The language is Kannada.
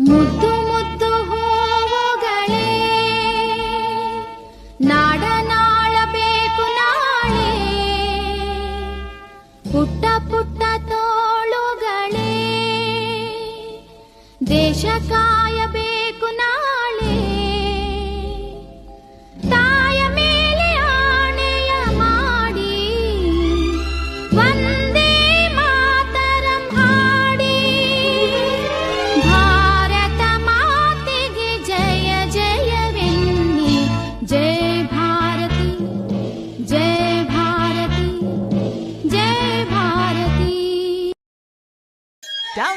ಮುದ್ದು ಮುದ್ದು ಹೂವುಗಳೇ ನಾಡನಾಳಬೇಕು ನಾಳೆ. ಪುಟ್ಟ ಪುಟ್ಟ ತೋಳುಗಳೇ ದೇಶ Download